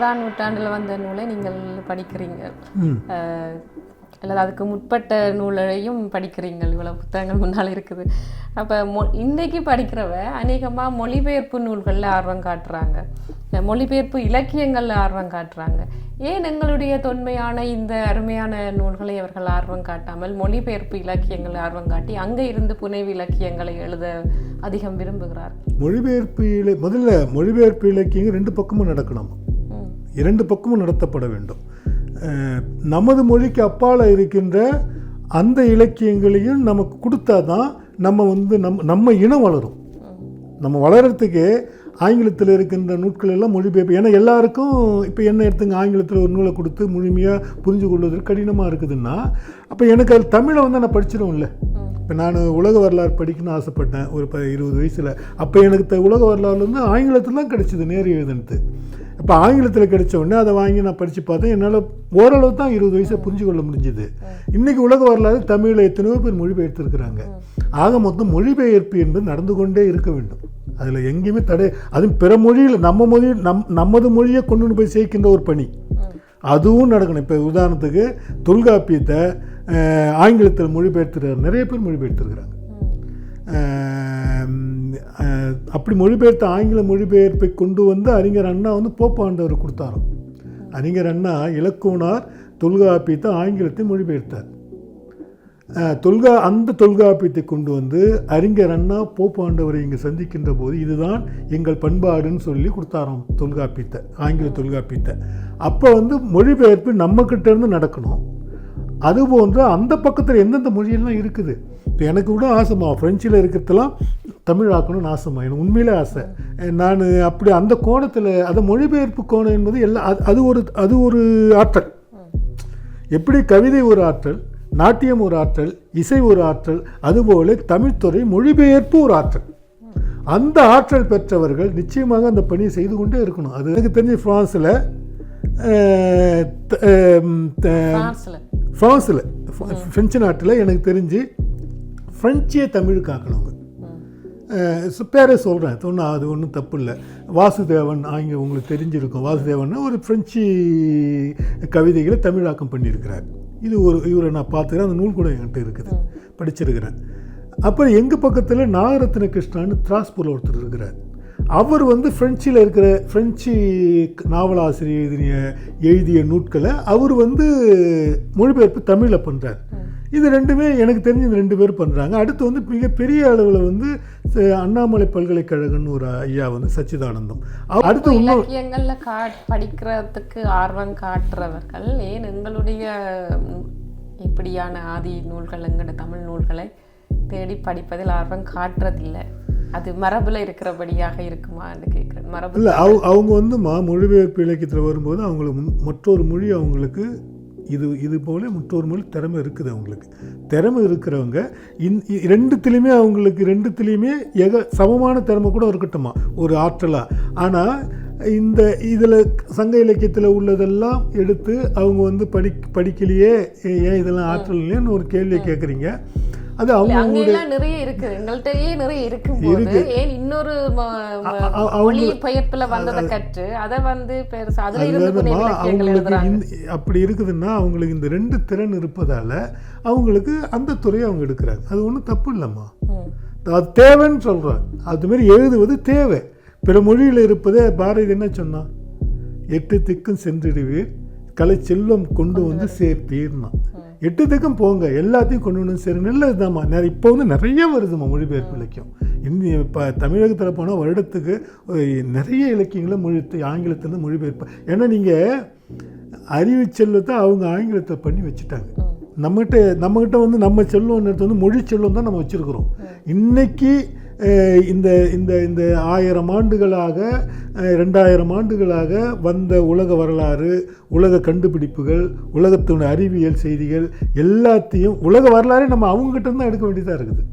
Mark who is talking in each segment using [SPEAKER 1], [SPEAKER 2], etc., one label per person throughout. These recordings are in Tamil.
[SPEAKER 1] இருபதாம் நூற்றாண்டில் வந்த நூலை நீங்கள் படிக்கிறீங்க. அல்லது அதுக்கு முற்பட்ட நூலையும் படிக்கிறீங்கள். இவ்வளோ புத்தகங்கள் முன்னால் இருக்குது. அப்போ மொ இன்றைக்கு படிக்கிறவ அநேகமாக மொழிபெயர்ப்பு நூல்களில் ஆர்வம் காட்டுறாங்க. மொழிபெயர்ப்பு இலக்கியங்களில் ஆர்வம் காட்டுறாங்க. ஏன் எங்களுடைய தொன்மையான இந்த அருமையான நூல்களை அவர்கள் ஆர்வம் காட்டாமல் மொழிபெயர்ப்பு இலக்கியங்களில் ஆர்வம் காட்டி அங்கே இருந்து புனைவு இலக்கியங்களை எழுத அதிகம் விரும்புகிறார்
[SPEAKER 2] மொழிபெயர்ப்பு முதல்ல மொழிபெயர்ப்பு இலக்கியங்கள் ரெண்டு பக்கமும் நடக்கணும். இரண்டு பக்கமும் நடத்தப்பட வேண்டும். நமது மொழிக்கு அப்பால் இருக்கின்ற அந்த இலக்கியங்களையும் நமக்கு கொடுத்தா தான் நம்ம வந்து நம் நம்ம இனம் வளரும். நம்ம வளர்கிறதுக்கு ஆங்கிலத்தில் இருக்கின்ற நூட்கள் எல்லாம் மொழிபெயர்ப்பு ஏன்னா எல்லாருக்கும் இப்போ என்ன எடுத்துங்க ஆங்கிலத்தில் ஒரு நூலை கொடுத்து முழுமையாக புரிஞ்சு கொள்வதற்கு கடினமாக இருக்குதுன்னா அப்போ எனக்கு அது தமிழை வந்து நான் படிச்சிடும்ல இப்போ நான் உலக வரலாறு படிக்கணும்னு ஆசைப்பட்டேன் ஒரு ப இருபது வயசில். அப்போ எனக்கு த- உலக வரலாறுலேருந்து ஆங்கிலத்தில் தான் கிடச்சிது நேரு எழுதுனது. இப்போ ஆங்கிலத்தில் கிடைச்ச உடனே அதை வாங்கி நான் படித்து பார்த்தேன். என்னால் ஓரளவு தான் இருபது வயசை புரிஞ்சு கொள்ள முடிஞ்சுது. இன்றைக்கி உலக வரலாறு தமிழில் எத்தனையோ பேர் மொழிபெயர்த்திருக்கிறாங்க. ஆக மொத்தம் மொழிபெயர்ப்பு என்பது நடந்து கொண்டே இருக்க வேண்டும். அதில் எங்கேயுமே தடை அதுவும் பிற மொழியில் நம்ம மொழியில் நம் நமது மொழியை கொண்டு போய் சேர்க்கின்ற ஒரு பணி. அதுவும் நடக்கணும். இப்போ உதாரணத்துக்கு தொல்காப்பியத்தை ஆங்கிலத்தில் மொழிபெயர்த்துற நிறைய பேர் மொழிபெயர்த்துருக்குறாங்க. அப்படி மொழிபெயர்த்த ஆங்கில மொழிபெயர்ப்பை கொண்டு வந்து அறிஞர் அண்ணா வந்து போப்பாண்டவர் கொடுத்தாராம். அறிஞர் அண்ணா இலக்குவனார் தொல்காப்பியத்தை ஆங்கிலத்தை மொழிபெயர்த்தார். தொல்கா அந்த தொல்காப்பியத்தை கொண்டு வந்து அறிஞர் அண்ணா போப்பாண்டவரை இங்கே சந்திக்கின்ற போது இதுதான் எங்கள் பண்பாடுன்னு சொல்லி கொடுத்தாராம் தொல்காப்பியத்தை ஆங்கில தொல்காப்பியத்தை. அப்போ வந்து மொழிபெயர்ப்பு நம்மக்கிட்ட இருந்து நடக்கணும். அதுபோன்று அந்த பக்கத்தில் எந்தெந்த மொழியெல்லாம் இருக்குது? இப்போ எனக்கு கூட ஆசைமா ஃப்ரெஞ்சில் இருக்கிறதெல்லாம் தமிழ் ஆக்கணும்னு ஆசைமா எனக்கு உண்மையிலே ஆசை. நான் அப்படி அந்த கோணத்தில் அதை மொழிபெயர்ப்பு கோணம் என்பது எல்லாம் அது- அது ஒரு அது ஒரு ஆற்றல். எப்படி கவிதை ஒரு ஆற்றல் நாட்டியம் ஒரு ஆற்றல் இசை ஒரு ஆற்றல் அதுபோல தமிழ்த்துறை மொழிபெயர்ப்பு ஒரு ஆற்றல். அந்த ஆற்றல் பெற்றவர்கள் நிச்சயமாக அந்த பணியை செய்து கொண்டே இருக்கணும். அது எனக்கு தெரிஞ்சு ஃப்ரான்ஸில்
[SPEAKER 1] பிரான்ஸில்
[SPEAKER 2] ஃப்ரான்ஸில். ஃப்ரெஞ்சு நாட்டில் எனக்கு தெரிஞ்சு ஃப்ரெஞ்சே தமிழுக்கு ஆக்கணுங்க அஹ் பேரே சொல்கிறேன் ஒன்றும் அது ஒன்றும் தப்பு இல்லை வாசுதேவன் ஆங்க உங்களுக்கு தெரிஞ்சிருக்கும். வாசுதேவன் ஒரு ஃப்ரெஞ்சு கவிதைகளை தமிழாக்கம் பண்ணியிருக்கிறார். இது ஒரு இவரை நான் பார்த்துக்கிறேன். அந்த நூல் கூட என்கிட்ட இருக்குது. படிச்சிருக்கிறேன். அப்புறம் எங்கள் பக்கத்தில் நாகரத்ன கிருஷ்ணான்னு திராஸ்பூரில் ஒருத்தர் இருக்கிறார். அவர் வந்து ஃப்ரெஞ்சில் இருக்கிற ஃப்ரெஞ்சு நாவலாசிரியர் எழுதிய எழுதிய நூட்களை அவர் வந்து மொழிபெயர்ப்பு தமிழில் பண்ணுறார் இது ரெண்டுமே எனக்கு தெரிஞ்சு இந்த ரெண்டு பேர் பண்ணுறாங்க அடுத்து வந்து மிகப்பெரிய அளவில் வந்து அண்ணாமலை பல்கலைக்கழகம்னு ஒரு ஐயா வந்து சச்சிதானந்தம். அடுத்து
[SPEAKER 1] இலக்கியங்கள்ல கா படிக்கிறதுக்கு ஆர்வம் காட்டுறவர்கள். ஏன் எங்களுடைய இப்படியான ஆதி நூல்கள் எங்கட தமிழ் நூல்களை தேடி படிப்பதில் ஆர்வம் காட்டுறதில்லை. அது மரபுல இருக்கிறபடியாக இருக்குமான்னு கேட்குறேன். மரபு
[SPEAKER 2] இல்லை அவ அவங்க வந்து மா மொழிபெயர்ப்பு இலக்கியத்தில் வரும்போது அவங்களுக்கு மற்றொரு மொழி அவங்களுக்கு இது இது போல மற்றொரு மொழி திறமை இருக்குது அவங்களுக்கு. திறமை இருக்கிறவங்க இந் ரெண்டுத்துலேயுமே அவங்களுக்கு ரெண்டுத்துலேயுமே எக சமமான திறமை கூட இருக்கட்டுமா? ஒரு ஆற்றலாக ஆனால் இந்த இதில் சங்க இலக்கியத்தில் உள்ளதெல்லாம் எடுத்து அவங்க வந்து படி படிக்கலையே ஏன் இதெல்லாம் ஆற்றல் இல்லைன்னு ஒரு கேள்வியை கேட்குறீங்க அது அவங்க
[SPEAKER 1] நிறைய இருக்கு. எங்கள்கிட்டயே நிறைய இருக்கும்போது ஏன் இன்னொரு மொழி பெயர்ப்புல வந்ததை கற்று அதை வந்து பெருசா அதுல இருந்து
[SPEAKER 2] அவங்களுக்கு அப்படி இருக்குதுன்னா அவங்களுக்கு இந்த ரெண்டு திறன் இருப்பதால அவங்களுக்கு அந்த துறையை அவங்க எடுக்கிறாங்க. அது ஒன்றும் தப்பு இல்லைம்மா. அது தேவைன்னு சொல்கிறேன் அதுமாரி எழுதுவது தேவை. பிற மொழியில் இருப்பதே பாரதி என்ன சொன்னான் எட்டு திக்கும் சென்றிடுவீர். கலை செல்வம் கொண்டு வந்து சேர்த்தீர்னா. எட்டு திக்கும் போங்க எல்லாத்தையும் கொண்டு வந்து சேரு நல்லதுதாம்மா. நிறைய இப்போ வந்து நிறைய வருதும்மா மொழிபெயர்ப்பு இலக்கியம். இந்திய இப்போ தமிழகத்தில் போனால் வருடத்துக்கு நிறைய இலக்கியங்களை மொழி ஆங்கிலத்தில் மொழிபெயர்ப்பு. ஏன்னா நீங்கள் அறிவு செல்வத்தை அவங்க ஆங்கிலத்தை பண்ணி வச்சுட்டாங்க. நம்மகிட்ட நம்மகிட்ட வந்து நம்ம செல்வம்னு வந்து மொழி செல்வம் தான் நம்ம வச்சுருக்குறோம். இன்னைக்கு அஹ், இந்த இந்த இந்த ஆயிரம் ஆண்டுகளாக ரெண்டாயிரம் ஆண்டுகளாக வந்த உலக வரலாறு உலக கண்டுபிடிப்புகள் உலகத்தினுடைய அறிவியல் செய்திகள் எல்லாத்தையும் உலக வரலாறே நம்ம அவங்ககிட்ட தான் எடுக்க வேண்டியதாக இருக்குது.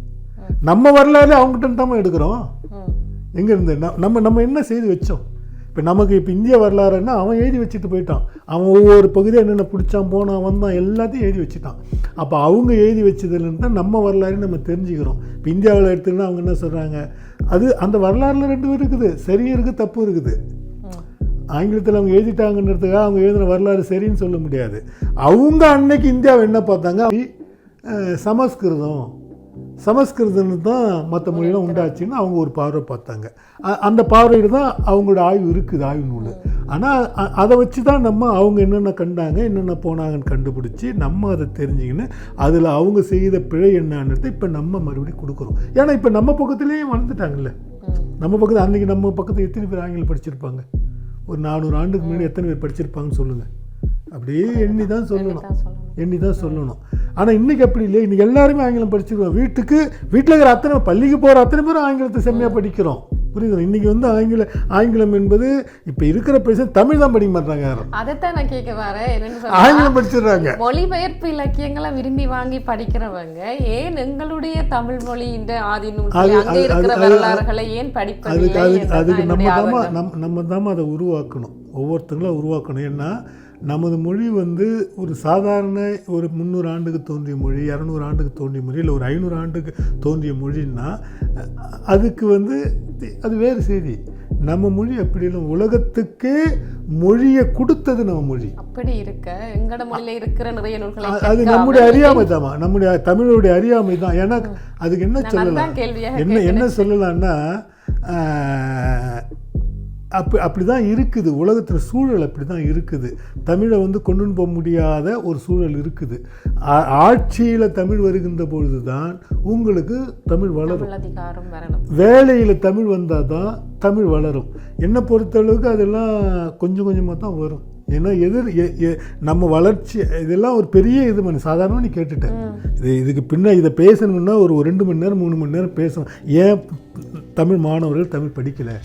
[SPEAKER 2] நம்ம வரலாறு அவங்ககிட்ட தான் எடுக்கிறோம்.
[SPEAKER 1] ம்.
[SPEAKER 2] எங்கே இருந்து? ந- நம்ம நம்ம என்ன செய்து வச்சோம்? இப்போ நமக்கு இப்போ இந்திய வரலாறுன்னா அவன் எழுதி வச்சுட்டு போயிட்டான். அவன் ஒவ்வொரு பகுதியாக என்னென்ன பிடிச்சான் போனான் வந்தான் எல்லாத்தையும் எழுதி வச்சுட்டான். அப்போ அவங்க எழுதி வச்சதுலேருந்து தான் நம்ம வரலாறு நம்ம தெரிஞ்சுக்கிறோம். இப்போ இந்தியாவில் எடுத்துக்கினா அவங்க என்ன சொல்கிறாங்க அது அந்த வரலாறுல ரெண்டு பேர் இருக்குது. சரியும் இருக்குது தப்பும் இருக்குது. ஆங்கிலத்தில் அவங்க எழுதிட்டாங்கன்றதுக்காக அவங்க எழுதின வரலாறு சரின்னு சொல்ல முடியாது. அவங்க அன்னைக்கு இந்தியாவை என்ன பார்த்தாங்க? சமஸ்கிருதம். சமஸ்கிருதம் தான் மற்ற மொழியெல்லாம் உண்டாச்சுன்னு அவங்க ஒரு பார்வை பார்த்தாங்க. அந்த பார்வையில் தான் அவங்களோட ஆய்வு இருக்குது ஆய்வு நூல் ஆனால் அதை வச்சு தான் நம்ம அவங்க என்னென்ன கண்டாங்க என்னென்ன போனாங்கன்னு கண்டுபிடிச்சி நம்ம அதை தெரிஞ்சுக்கின்னு அதில் அவங்க செய்த பிழை என்னன்றது இப்போ நம்ம மறுபடியும் கொடுக்குறோம். ஏன்னா இப்போ நம்ம பக்கத்துலேயே வளர்ந்துட்டாங்கல்ல. நம்ம பக்கத்து அன்றைக்கி நம்ம பக்கத்தில் எத்தனை பேர் ஆங்கிலம் படிச்சிருப்பாங்க? ஒரு நானூறு ஆண்டுக்கு முன்னாடி எத்தனை பேர் படிச்சிருப்பாங்கன்னு சொல்லுங்கள் அப்படியே எண்ணி தான் சொல்லணும். எண்ணி தான் சொல்லணும். ஆனால் இன்றைக்கி அப்படி இல்லை இன்றைக்கி எல்லாருமே ஆங்கிலம் படிச்சிருக்கோம். வீட்டுக்கு வீட்டில் இருக்கிற அத்தனை பள்ளிக்கு போகிற அத்தனை பேரும் ஆங்கிலத்தை செம்மையாக படிக்கிறோம். புரியுது இன்றைக்கி வந்து ஆங்கில ஆங்கிலம் என்பது இப்போ இருக்கிற பிரச்சனை தமிழ் தான் படிக்க மாட்டாங்க யாரும்.
[SPEAKER 1] அதைத்தான் நான் கேட்க வரேன்.
[SPEAKER 2] ஆங்கிலம் படிச்சிடுறாங்க.
[SPEAKER 1] மொழிபெயர்ப்பு இலக்கியங்களை விரும்பி வாங்கி படிக்கிறவங்க ஏன் எங்களுடைய தமிழ் மொழியின் ஆதி
[SPEAKER 2] அது-
[SPEAKER 1] நூல்கள் அங்கே
[SPEAKER 2] அது-
[SPEAKER 1] இருக்கிற
[SPEAKER 2] அது-
[SPEAKER 1] வரலாறுகளை ஏன் படிப்பதில்லை
[SPEAKER 2] அதுக்கு அதுக்கு நம்ம தாமா
[SPEAKER 1] ஆதங்கம்.
[SPEAKER 2] நம் நம்ம தாமா அதை உருவாக்கணும். ஒவ்வொருத்தங்களும் உருவாக்கணும். ஏன்னா நமது மொழி வந்து ஒரு சாதாரண ஒரு முந்நூறு ஆண்டுக்கு தோன்றிய மொழி இரநூறு ஆண்டுக்கு தோன்றிய மொழி இல்லை ஒரு ஐநூறு ஆண்டுக்கு தோன்றிய மொழின்னா அதுக்கு வந்து அது வேறு செய்தி. நம்ம மொழி அப்படி இல்லை. உலகத்துக்கே மொழியை கொடுத்தது நம்ம மொழி.
[SPEAKER 1] அப்படி இருக்க. எங்கட மொழியில இருக்கிற நிறைய நூல்களை
[SPEAKER 2] அது நம்முடைய அறியாமை தாமா நம்முடைய தமிழுடைய அறியாமை தான். ஏன்னா அதுக்கு என்ன சொல்லலாம்? என்ன என்ன சொல்லலாம்னா அப்படி அப்படி தான் இருக்குது. உலகத்தில் சூழல் அப்படி தான் இருக்குது. தமிழை வந்து கொண்டு போக முடியாத ஒரு சூழல் இருக்குது. ஆட்சியில் தமிழ் வருகின்ற பொழுது தான் உங்களுக்கு தமிழ் வளரும். வேலையில் தமிழ் வந்தால் தான் தமிழ் வளரும். என்னை பொறுத்தளவுக்கு அதெல்லாம் கொஞ்சம் கொஞ்சமாக தான் வரும். ஏன்னா எதிர் நம்ம வளர்ச்சி இதெல்லாம் ஒரு பெரிய இது பண்ணி சாதாரணமாக நீ கேட்டுட்டேன் இது இதுக்கு பின்ன இதை பேசணும்னா ஒரு ஒரு ரெண்டு மணி நேரம் மூணு மணி நேரம் பேசணும். ஏன் தமிழ் மாணவர்கள் தமிழ் படிக்கலை?